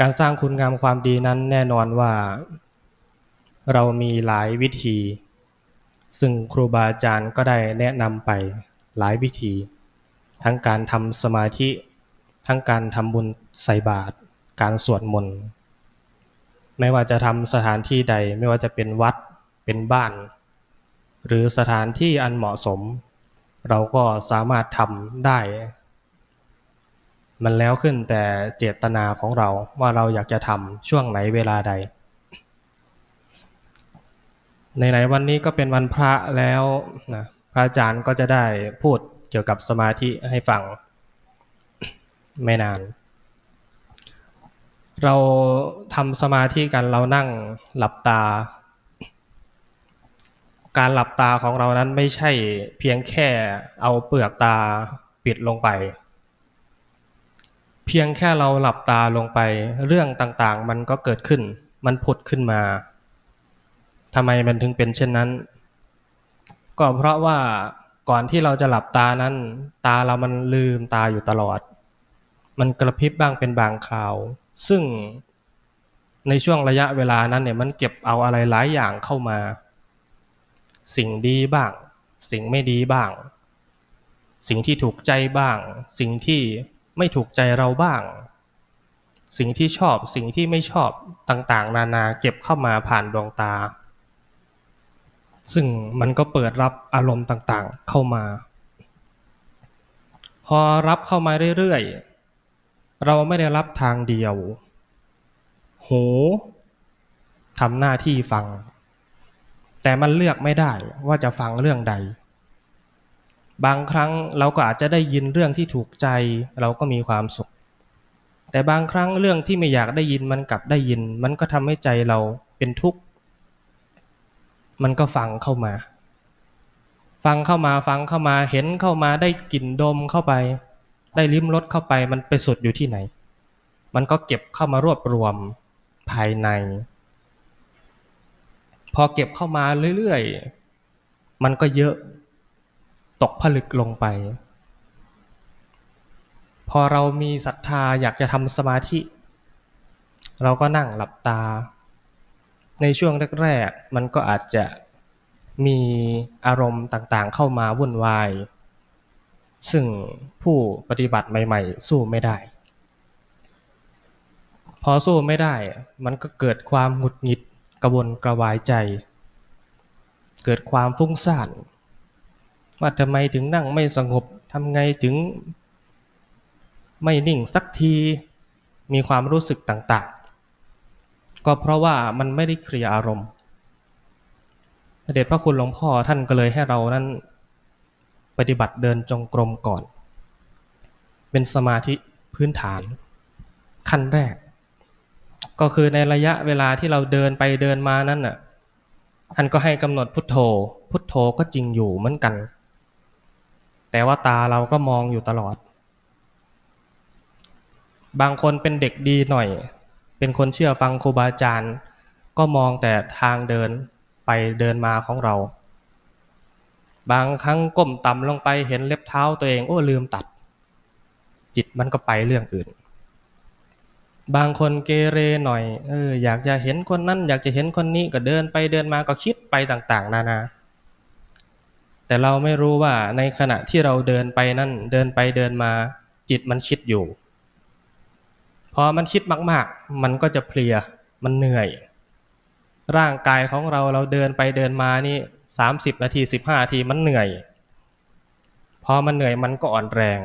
การสร้างคุณงามความดีนั้นแน่นอนว่า เรามีหลายวิธี ซึ่งครูบาอาจารย์ก็ได้แนะนำไปหลายวิธี ทั้งการทำสมาธิ ทั้งการทำบุญใส่บาตรการสวดมนต์ไม่ว่าจะทำสถานที่ใดไม่ว่าจะเป็นวัดเป็นบ้าน หรือสถานที่อันเหมาะสม เราก็สามารถทำได้ มันแล้วขึ้นแต่เจตนาของเราว่าเราอยากจะทำช่วงไหนเวลาใดในไหนวันนี้ก็เป็นวันพระแล้วนะพระอาจารย์ก็จะได้พูดเกี่ยวกับสมาธิให้ฟังไม่นาน เราทำสมาธิกันเรานั่งหลับตา การหลับตาของเรานั้นไม่ใช่เพียงแค่เอาเปลือกตาปิดลงไป เพียงแค่เราหลับตาลงไป เรื่องต่างๆ มันก็เกิดขึ้น มันผุดขึ้นมาทำไมมันถึงเป็นเช่นนั้น ก็เพราะว่าก่อนที่เราจะหลับตานั้น ตาเรามันลืมตาอยู่ตลอด มันกระพริบบ้างเป็นบางคราว ซึ่งในช่วงระยะเวลานั้นเนี่ยมันเก็บเอาอะไรหลายอย่างเข้ามา สิ่งดีบ้าง สิ่งไม่ดีบ้าง สิ่งที่ถูกใจบ้าง สิ่งที่ ไม่ถูกใจเราบ้าง สิ่งที่ชอบสิ่งที่ไม่ชอบต่างๆ นานาเก็บเข้ามาผ่านดวงตา ซึ่งมันก็เปิดรับอารมณ์ต่างๆเข้ามา พอรับเข้ามาเรื่อยๆ เราไม่ได้รับทางเดียว หูทำหน้าที่ฟัง แต่มันเลือกไม่ได้ว่าจะฟังเรื่องใด บางครั้งเราก็อาจจะได้ยินเรื่องที่ถูกใจ เราก็มีความสุข แต่บางครั้งเรื่องที่ไม่อยากได้ยินมันกลับได้ยิน มันก็ทำให้ใจเราเป็นทุกข์ มันก็ฟังเข้ามา ฟังเข้ามาฟังเข้ามาเห็นเข้ามาได้กลิ่นดมเข้าไป ได้ลิ้มรสเข้าไปมันไปสุดอยู่ที่ไหน มันก็เก็บเข้ามารวบรวมภายใน พอเก็บเข้ามาเรื่อยๆ มันก็เยอะ ตกผลึกลงไป พอเรามีศรัทธาอยากจะทำสมาธิ เราก็นั่งหลับตา ในช่วงแรกๆมันก็อาจจะมีอารมณ์ต่างๆ เข้ามาวุ่นวาย ซึ่งผู้ปฏิบัติใหม่ ๆ สู้ไม่ได้ พอสู้ไม่ได้ มันก็เกิดความหงุดหงิดกระวนกระวายใจ เกิดความฟุ้งซ่าน ว่าทำไมถึงนั่งไม่สงบทำไงถึงไม่นิ่งสักทีมีความรู้สึกต่างๆ ก็เพราะว่ามันไม่ได้เคลียร์อารมณ์พระเดชพระคุณหลวงพ่อท่านก็เลยให้เรานั้น ปฏิบัติเดินจงกรมก่อน เป็นสมาธิพื้นฐาน ขั้นแรก ก็คือในระยะเวลาที่เราเดินไปเดินมานั้นน่ะท่านก็ให้กำหนดพุทโธ พุทโธก็จริงอยู่เหมือนกัน แต่ว่าตาเราก็มองอยู่ตลอด บางคนเป็นเด็กดีหน่อย เป็นคนเชื่อฟังครูบาอาจารย์ ก็มองแต่ทางเดินไปเดินมาของเรา บางครั้งก้มต่ำลงไปเห็นเล็บเท้าตัวเองโอ้ลืมตัด จิตมันก็ไปเรื่องอื่น บางคนเกเรหน่อยเอออยากจะเห็นคนนั้น อยากจะเห็นคนนี้ก็เดินไปเดินมาก็คิดไปต่าง ๆ นานา แต่เราไม่รู้ว่าในขณะที่เราเดินไปนั่นเดินไปเดินมาจิตมันคิดอยู่พอมันคิดมากๆ มันก็จะเพลีย มันเหนื่อย ร่างกายของเราเราเดินไปเดินมานี่สามสิบนาทีสิบห้านาทีมันเหนื่อย พอมันเหนื่อยมันก็อ่อนแรง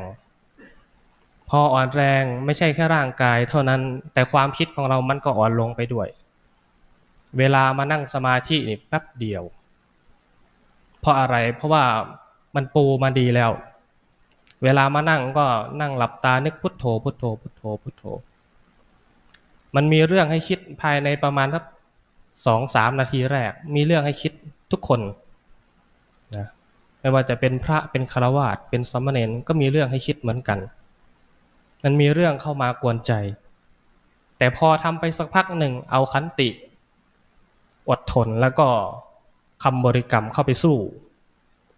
พออ่อนแรงไม่ใช่แค่ร่างกายเท่านั้น แต่ความคิดของเรามันก็อ่อนลงไปด้วย เวลามานั่งสมาธินี่แป๊บเดียว ราะอะไร เพราะว่ามันปูมาดีแล้ว เวลามานั่งก็นั่งหลับตานึกพุทโธ พุทโธ พุทโธ พุทโธ มันมีเรื่องให้คิดภายในประมาณสักสองสามนาทีแรก มีเรื่องให้คิดทุกคนนะไม่ว่าจะเป็นพระเป็นคารวาสเป็นสมณเณรก็มีเรื่องให้คิดเหมือนกัน มันมีเรื่องเข้ามากวนใจ แต่พอทำไปสักพักหนึ่งเอาขันติ อดทนแล้วก็ คำบริกรรมเข้าไปสู้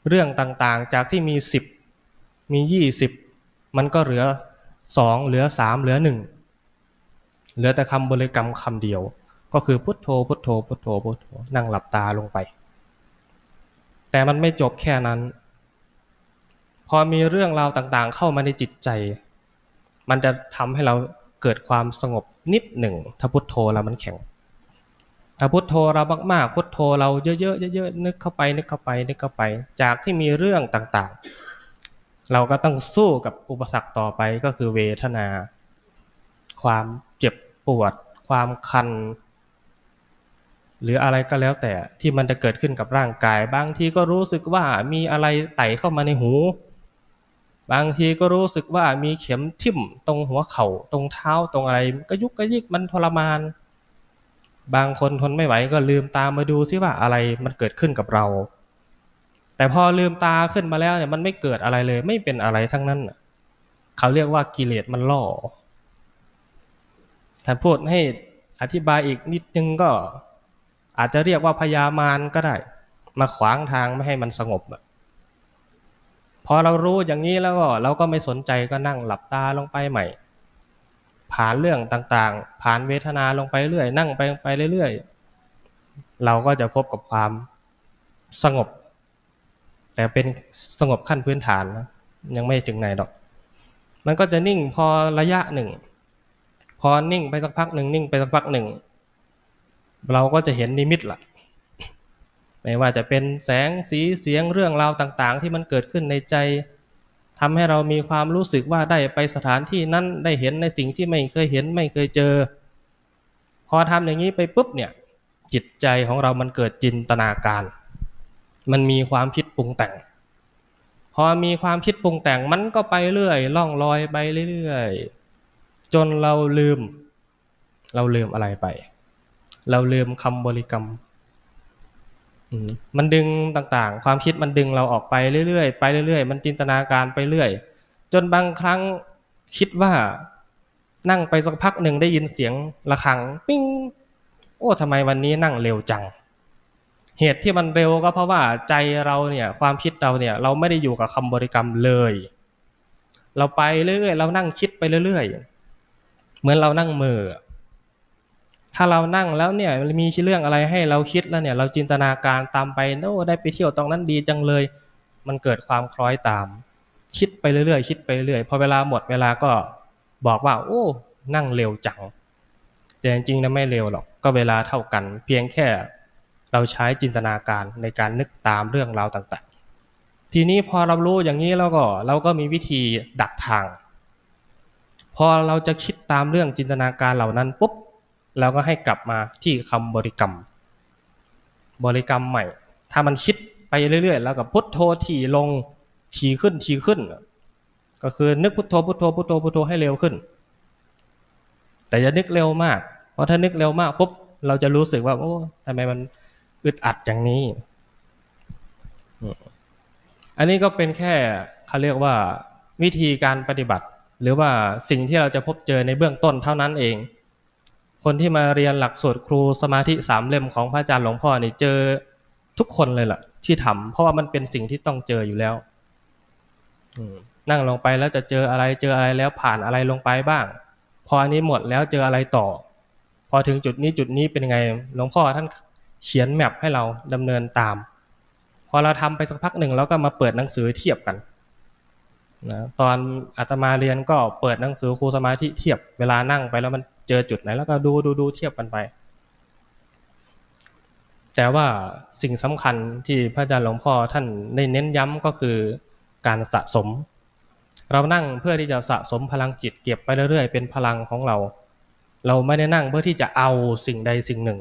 เรื่องต่างๆจากที่มีสิบมียี่สิบมันก็เหลือสองเหลือสามเหลือหนึ่งเหลือแต่คำบริกรรมคำเดียว ก็คือพุทโธพุทโธพุทโธพุทโธนั่งหลับตาลงไป แต่มันไม่จบแค่นั้น พอมีเรื่องราวต่างๆ เข้ามาในจิตใจ มันจะทำให้เราเกิดความสงบนิดหนึ่งถ้าพุทโธเรามันแข็ง ถ้าพุทโธเรามากๆ พุทโธเราเยอะๆเยอะๆนึกเข้าไปนึกเข้าไปนึกเข้าไป จากที่มีเรื่องต่างๆ เราก็ต้องสู้กับอุปสรรคต่อไปก็คือเวทนา ความเจ็บปวด ความคัน หรืออะไรก็แล้วแต่ที่มันจะเกิดขึ้นกับร่างกาย บางทีก็รู้สึกว่ามีอะไรไต่เข้ามาในหู บางทีก็รู้สึกว่ามีเข็มทิ่มตรงหัวเข่าตรงเท้าตรงอะไร ก็ยุกก็ยิกมันทรมาน บางคนทนไม่ไหวก็ลืมตามาดูซิว่าอะไรมันเกิดขึ้นกับเรา แต่พอลืมตาขึ้นมาแล้วเนี่ยมันไม่เกิดอะไรเลย ไม่เป็นอะไรทั้งนั้นเขาเรียกว่ากิเลสมันล่อถ้าพูดให้อธิบายอีกนิดนึงก็อาจจะเรียกว่าพยามารก็ได้ มาขวางทางไม่ให้มันสงบพอเรารู้อย่างนี้แล้วก็เราก็ไม่สนใจก็นั่งหลับตาลงไปใหม่ ผ่านเรื่องต่างๆ ผ่านเวทนาลงไปเรื่อยนั่งไปไปเรื่อยๆเราก็จะพบกับความสงบ แต่เป็นสงบขั้นพื้นฐานนะยังไม่ถึงไหนหรอก มันก็จะนิ่งพอระยะหนึ่ง พอนิ่งไปสักพักหนึ่งนิ่งไปสักพักหนึ่ง เราก็จะเห็นนิมิตละไม่ว่าจะเป็นแสงสีเสียงเรื่องราวต่าง ๆ ที่มันเกิดขึ้นในใจ ทำให้เรามีความรู้สึกว่าได้ไปสถานที่นั้นได้เห็นในสิ่งที่ไม่เคยเห็นไม่เคยเจอ พอทำอย่างนี้ไปปุ๊บเนี่ยจิตใจของเรามันเกิดจินตนาการ มันมีความคิดปรุงแต่ง พอมีความคิดปรุงแต่งมันก็ไปเรื่อยล่องลอยไปเรื่อยจนเราลืม เราลืมอะไรไป เราลืมคำบริกรรม มันดึงต่างๆ ความคิดมันดึงเราออกไปเรื่อยๆไปเรื่อยๆ มันจินตนาการไปเรื่อย จนบางครั้งคิดว่านั่งไปสักพักหนึ่งได้ยินเสียงะระฆัง ปิ้งโอ้ทำไมวันนี้นั่งเร็วจัง เหตุที่มันเร็วก็เพราะว่าใจเราเนี่ย ความคิดเราเนี่ย เราไม่ได้อยู่กับคำบริกรรมเลย เราไปเรื่อยๆเรานั่งคิดไปเรื่อยๆ เหมือนเรานั่งมือ ถ้าเรานั่งแล้วเนี่ยมีเรื่องอะไรให้เราคิดแล้วเนี่ย เราจินตนาการตามไปโอ้ได้ไปเที่ยวตรงนั้นดีจังเลย มันเกิดความคล้อยตาม คิดไปเรื่อยๆคิดไปเรื่อยพอเวลาหมดเวลาก็บอกว่า โอ้ นั่งเร็วจัง แต่จริงๆนะไม่เร็วหรอกก็เวลาเท่ากัน เพียงแค่เราใช้จินตนาการในการนึกตามเรื่องราวต่างๆ ทีนี้พอเรารู้อย่างนี้แล้วก็ เราก็มีวิธีดักทาง พอเราจะคิดตามเรื่องจินตนาการเหล่านั้นปุ๊บ เราก็ให้กลับมาที่คำบริกรรม บริกรรมใหม่ ถ้ามันคิดไปเรื่อยๆ แล้วก็พุทโธถี่ลงถี่ขึ้นถี่ขึ้น ก็คือนึกพุทโธพุทโธพุทโธพุทโธให้เร็วขึ้น แต่อย่านึกเร็วมาก เพราะถ้านึกเร็วมากปุ๊บเราจะรู้สึกว่าโอ้ทำไมมันอึดอัดอย่างนี้ อันนี้ก็เป็นแค่เขาเรียกว่าวิธีการปฏิบัติ หรือว่าสิ่งที่เราจะพบเจอในเบื้องต้นเท่านั้นเอง คนที่มาเรียนหลักสูตรครูสมาธิสามเล่มของพระอาจารย์หลวงพ่อนี่เจอทุกคนเลยล่ะ ที่ทำเพราะว่ามันเป็นสิ่งที่ต้องเจออยู่แล้วนั่งลงไปแล้วจะเจออะไรเจออะไรแล้วผ่านอะไรลงไปบ้าง พออันนี้หมดแล้วเจออะไรต่อ พอถึงจุดนี้จุดนี้เป็นไงหลวงพ่อท่านเขียนแมพให้เราดำเนินตาม พอเราทำไปสักพักหนึ่งเราก็มาเปิดหนังสือเทียบกัน นะตอนอาตมาเรียนก็เปิดหนังสือครูสมาธิเทียบเวลานั่งไปแล้วมันเจอจุดไหน แล้วก็ดูดูดูเทียบกันไป แต่ว่าสิ่งสำคัญที่พระอาจารย์หลวงพ่อท่านได้เน้นย้ำก็คือการสะสม เรานั่งเพื่อที่จะสะสมพลังจิตเก็บไปเรื่อยๆ เป็นพลังของเรา เราไม่ได้นั่งเพื่อที่จะเอาสิ่งใดสิ่งหนึ่ง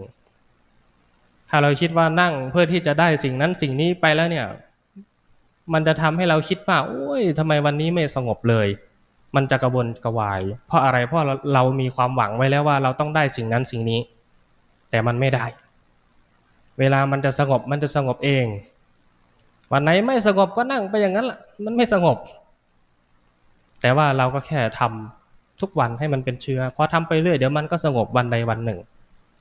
ถ้าเราคิดว่านั่งเพื่อที่จะได้สิ่งนั้นสิ่งนี้ไปแล้วเนี่ย มันจะทำให้เราคิดว่าโอ้ยทำไมวันนี้ไม่สงบเลย มันจะกระวนกระวาย เพราะอะไรเพราะเรามีความหวังไว้แล้วว่าเราต้องได้สิ่งนั้นสิ่งนี้ แต่มันไม่ได้ เวลามันจะสงบมันจะสงบเอง วันไหนไม่สงบก็นั่งไปอย่างนั้นแหละมันไม่สงบ แต่ว่าเราก็แค่ทำทุกวันให้มันเป็นเชื้อพอทำไปเรื่อยเดี๋ยวมันก็สงบวันใดวันหนึ่ง